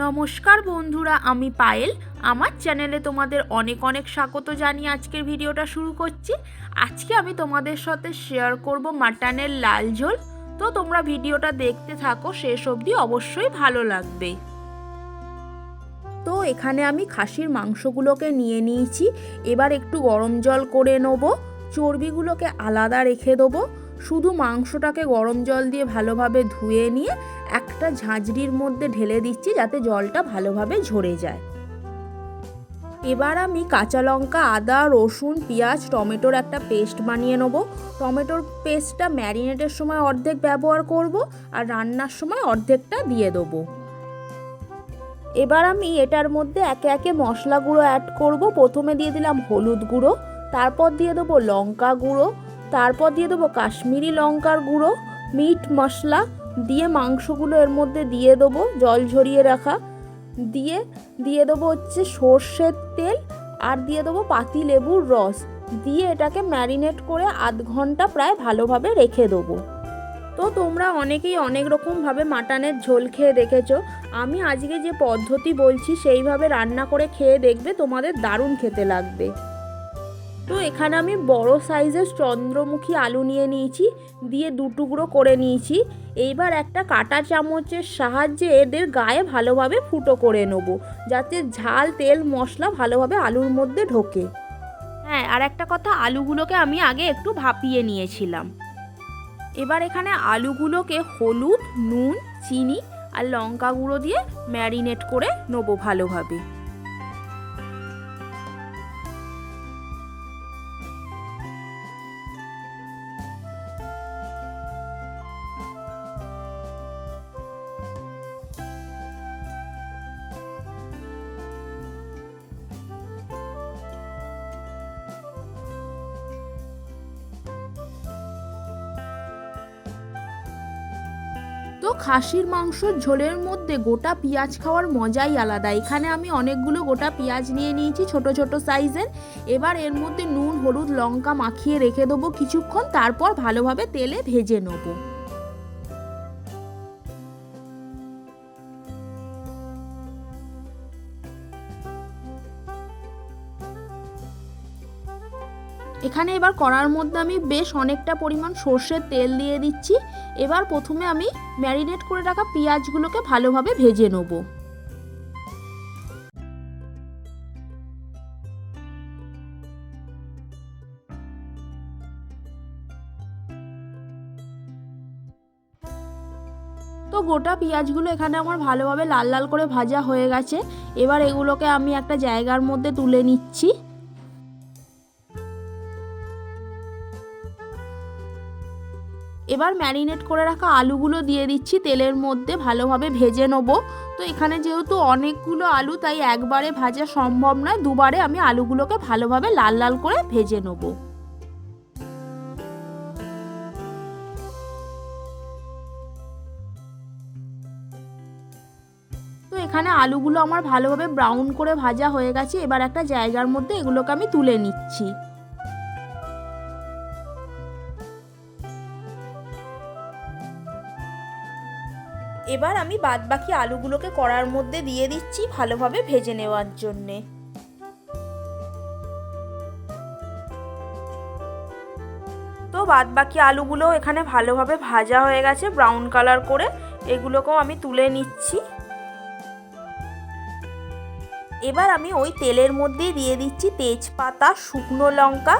নমস্কার বন্ধুরা, আমি পায়েল। আমার চ্যানেলে তোমাদের অনেক অনেক স্বাগত জানিয়ে আজকের ভিডিওটা শুরু করছি। আজকে আমি তোমাদের সাথে শেয়ার করব মাটনের লাল ঝোল। তো তোমরা ভিডিওটা দেখতে থাকো, শেষ অবধি অবশ্যই ভালো লাগবে। তো এখানে আমি খাসির মাংসগুলোকে নিয়ে নিয়েছি। এবার একটু গরম জল করে নেব। চর্বিগুলোকে আলাদা রেখে দেবো। শুধু মাংসটাকে গরম জল দিয়ে ভালোভাবে ধুয়ে নিয়ে একটা ঝাঁঝরির মধ্যে ঢেলে দিচ্ছি যাতে জলটা ভালোভাবে ঝরে যায়। এবার আমি কাঁচা লঙ্কা, আদা, রসুন, পেঁয়াজ, টমেটোর একটা পেস্ট বানিয়ে নেব। টমেটোর পেস্টটা ম্যারিনেটের সময় অর্ধেক ব্যবহার করব আর রান্নার সময় অর্ধেকটা দিয়ে দেবো। এবার আমি এটার মধ্যে একে একে মশলা গুঁড়ো অ্যাড করব। প্রথমে দিয়ে দিলাম হলুদ গুঁড়ো, তারপর দিয়ে দেবো লঙ্কা গুঁড়ো, তারপর দিয়ে দেবো কাশ্মীরি লঙ্কার গুঁড়ো, মিট মশলা দিয়ে মাংসগুলো এর মধ্যে দিয়ে দেবো, জল ঝরিয়ে রাখা। দিয়ে দিয়ে দেবো হচ্ছে সর্ষের তেল আর দিয়ে দেবো পাতি লেবুর রস। দিয়ে এটাকে ম্যারিনেট করে আধ ঘণ্টা প্রায় ভালোভাবে রেখে দেবো। তো তোমরা অনেকেই অনেক রকমভাবে মাটনের ঝোল খেয়ে দেখেছ। আমি আজকে যে পদ্ধতি বলছি, সেইভাবে রান্না করে খেয়ে দেখবে তোমাদের দারুণ খেতে লাগবে। তো এখানে আমি বড় সাইজের চন্দ্রমুখী আলু নিয়ে নিয়েছি, দিয়ে দু টুকরো করে নিয়েছি। এইবার একটা কাটা চামচের সাহায্যে এদের গায়ে ভালোভাবে ফুটো করে নেব, যাতে ঝাল, তেল, মশলা ভালোভাবে আলুর মধ্যে ঢোকে। হ্যাঁ আর একটা কথা, আলুগুলোকে আমি আগে একটু ভাপিয়ে নিয়েছিলাম। এবার এখানে আলুগুলোকে হলুদ, নুন, চিনি আর লঙ্কা গুঁড়ো দিয়ে ম্যারিনেট করে নেব ভালোভাবে। তো খাসির মাংসর ঝোলের মধ্যে গোটা পেঁয়াজ খাওয়ার মজাই আলাদা। এখানে আমি অনেকগুলো গোটা পেঁয়াজ নিয়ে নিয়েছি ছোট ছোট সাইজের। এবার এর মধ্যে নুন, হলুদ, লঙ্কা মাখিয়ে রেখে দেবো কিছুক্ষণ। তারপর ভালোভাবে তেলে ভেজে নেব। এখানে এবার কড়ার মধ্যে আমি বেশ অনেকটা পরিমাণ সর্ষের তেল দিয়ে দিচ্ছি। এবার প্রথমে আমি ম্যারিনেট করে রাখা পেঁয়াজগুলোকে ভালোভাবে ভেজে নেব। তো গোটা পেঁয়াজগুলো এখানে আমার ভালোভাবে লাল লাল করে ভাজা হয়ে গেছে। এবার এগুলোকে আমি একটা জায়গার মধ্যে তুলে নিচ্ছি। এবার ম্যারিনেট করে রাখা আলুগুলো দিয়ে দিচ্ছি, তেলের মধ্যে ভালোভাবে ভেজে নেব। তো এখানে যেহেতু অনেকগুলো আলু, তাই একবারে ভাজা সম্ভব নয়, দুবারে আমি আলুগুলোকে ভালোভাবে লাল লাল করে ভেজে নেব। তো এখানে আলুগুলো আমার ভালোভাবে ব্রাউন করে ভাজা হয়ে গেছে, এবার একটা জায়গার মধ্যে এগুলোকে আমি তুলে নিচ্ছি। এবার আমি বাদবাকি আলুগুলোকে কড়ার মধ্যে দিয়ে দিচ্ছি ভালোভাবে ভেজে নেওয়ার জন্যে। তো বাদবাকি আলুগুলো এখানে ভালোভাবে ভাজা হয়ে গেছে ব্রাউন কালার করে, এগুলোকেও আমি তুলে নিচ্ছি। এবার আমি ওই তেলের মধ্যেই দিয়ে দিচ্ছি তেজপাতা, শুকনো লঙ্কা,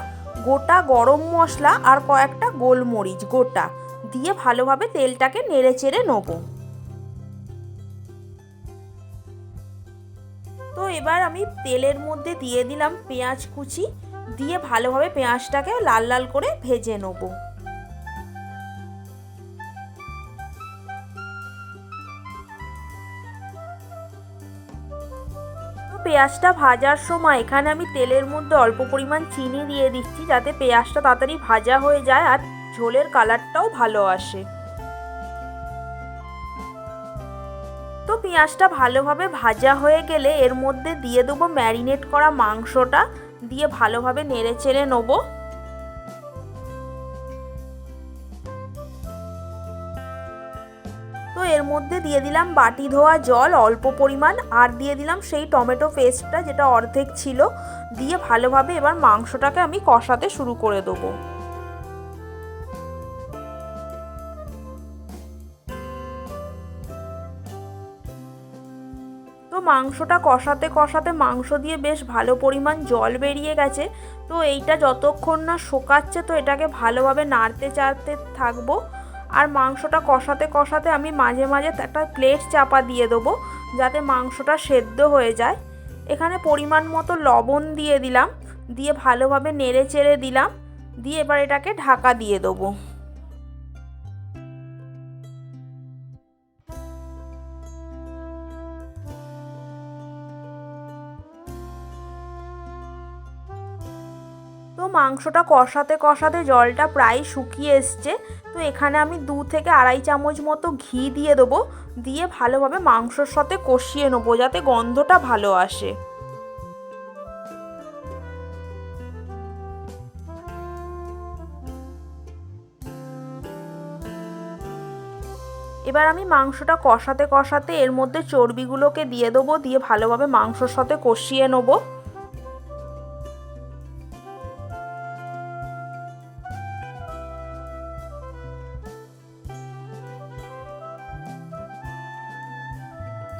গোটা গরম মশলা আর কয়েকটা গোলমরিচ, গোটা। দিয়ে ভালোভাবে তেলটাকে নেড়ে চেড়ে নেব। তো এবার আমি তেলের মধ্যে দিয়ে দিলাম পেঁয়াজ কুচি, দিয়ে ভালোভাবে পেঁয়াজটাকে লাল লাল করে ভেজে নেব। পেঁয়াজটা ভাজার সময় এখানে আমি তেলের মধ্যে অল্প পরিমাণ চিনি দিয়ে দিচ্ছি যাতে পেঁয়াজটা তাড়াতাড়ি ভাজা হয়ে যায় আর ঝোলের কালারটাও ভালো আসে। পেঁয়াজটা ভালোভাবে ভাজা হয়ে গেলে এর মধ্যে দিয়ে দেবো ম্যারিনেট করা মাংসটা, দিয়ে ভালোভাবে নেড়ে চেড়ে নেব। তো এর মধ্যে দিয়ে দিলাম বাটি ধোয়া জল অল্প পরিমাণ, আর দিয়ে দিলাম সেই টমেটো পেস্টটা যেটা অর্ধেক ছিল, দিয়ে ভালোভাবে এবার মাংসটাকে আমি কষাতে শুরু করে দেবো। মাংসটা কষাতে কষাতে মাংস দিয়ে বেশ ভালো পরিমাণ জল বেরিয়ে গেছে। তো এইটা যতক্ষণ না শোকাচ্ছে তো এটাকে ভালোভাবে নাড়তে চাড়তে থাকব। আর মাংসটা কষাতে কষাতে আমি মাঝে মাঝে একটা প্লেট চাপা দিয়ে দেবো যাতে মাংসটা সেদ্ধ হয়ে যায়। এখানে পরিমাণ মতো লবণ দিয়ে দিলাম, দিয়ে ভালোভাবে নেড়ে চেড়ে দিলাম, দিয়ে এবার এটাকে ঢাকা দিয়ে দেবো। মাংসটা কষাতে কষাতে জলটা প্রায় শুকিয়ে এসছে। তো এখানে আমি দু থেকে আড়াই চামচ মতো ঘি দিয়ে দেবো। দিয়ে ভালোভাবে মাংসর সাথে কষিয়ে নেব যাতে গন্ধটা ভালো আসে। এবার আমি মাংসটা কষাতে কষাতে এর মধ্যে চর্বিগুলোকে দিয়ে দেবো। দিয়ে ভালোভাবে মাংসর সাথে কষিয়ে নেব।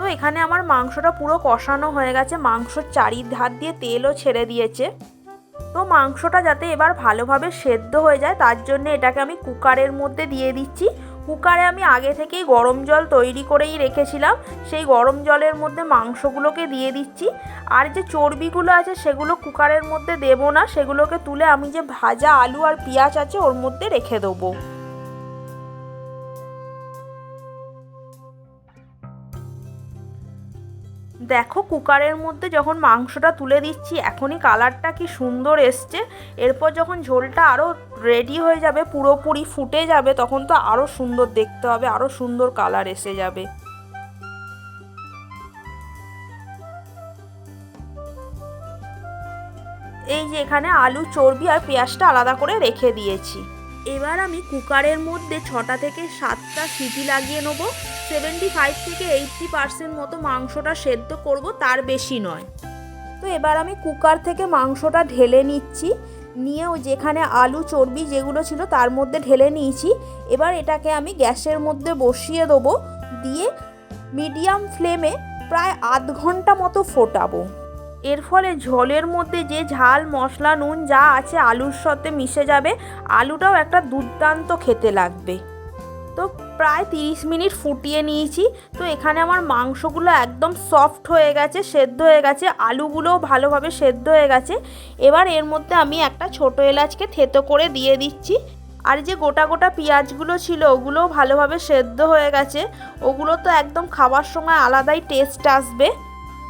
তো এখানে আমার মাংসটা পুরো কষানো হয়ে গেছে। মাংসর চারিধার দিয়ে তেলও ছেড়ে দিয়েছে। তো মাংসটা যাতে এবার ভালোভাবে সেদ্ধ হয়ে যায়, তার জন্য এটাকে আমি কুকারের মধ্যে দিয়ে দিচ্ছি। কুকারে আমি আগে থেকেই গরম জল তৈরি করেই রেখেছিলাম। সেই গরম জলের মধ্যে মাংসগুলোকে দিয়ে দিচ্ছি। আর যে চর্বিগুলো আছে, সেগুলো কুকারের মধ্যে দেবো না। সেগুলোকে তুলে আমি যে ভাজা আলু আর পেঁয়াজ আছে, ওর মধ্যে রেখে দেবো। দেখো কুকারের মধ্যে যখন মাংসটা তুলে দিচ্ছি, এখনই কালারটা কি সুন্দর এসছে। এরপর যখন ঝোলটা আরও রেডি হয়ে যাবে, পুরোপুরি ফুটে যাবে, তখন তো আরও সুন্দর দেখতে হবে আরও সুন্দর কালার এসে যাবে। এই যে এখানে আলু, চর্বি আর পেঁয়াজটা আলাদা করে রেখে দিয়েছি। এবার আমি কুকারের মধ্যে ছটা থেকে সাতটা সিটি লাগিয়ে নেব। সেভেন্টি ফাইভ থেকে এইটটি পার্সেন্ট মতো মাংসটা সেদ্ধ করব, তার বেশি নয়। তো এবার আমি কুকার থেকে মাংসটা ঢেলে নিচ্ছি। নিয়ে ওই যেখানে আলু, চর্বি যেগুলো ছিল তার মধ্যে ঢেলে নিয়েছি। এবার এটাকে আমি গ্যাসের মধ্যে বসিয়ে দেবো। দিয়ে মিডিয়াম ফ্লেমে প্রায় আধ ঘণ্টা মতো ফোটাবো। এর ফলে ঝোলের মধ্যে যে ঝাল, মশলা, নুন যা আছে আলুর সাথে মিশে যাবে। আলুটাও একটা দুর্দান্ত খেতে লাগবে। তো প্রায় তিরিশ মিনিট ফুটিয়ে নিয়েছি। তো এখানে আমার মাংসগুলো একদম সফট হয়ে গেছে, সেদ্ধ হয়ে গেছে, আলুগুলোও ভালোভাবে সেদ্ধ হয়ে গেছে। এবার এর মধ্যে আমি একটা ছোটো এলাচকে থেতো করে দিয়ে দিচ্ছি। আর যে গোটা গোটা পেঁয়াজগুলো ছিল, ওগুলোও ভালোভাবে সেদ্ধ হয়ে গেছে। ওগুলো তো একদম খাবার সময় আলাদাই টেস্ট আসবে।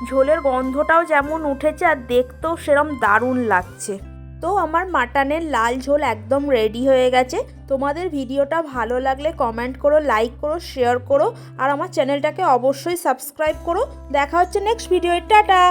ঝোলের গন্ধটাও যেমন উঠেছে, আর দেখতেও সেরম দারুণ লাগছে। তো আমার মাটনের লাল ঝোল একদম রেডি হয়ে গেছে। তোমাদের ভিডিওটা ভালো লাগলে কমেন্ট করো লাইক করো শেয়ার করো, আর আমার চ্যানেলটাকে অবশ্যই সাবস্ক্রাইব করো। দেখা হচ্ছে নেক্সট ভিডিও টাটা!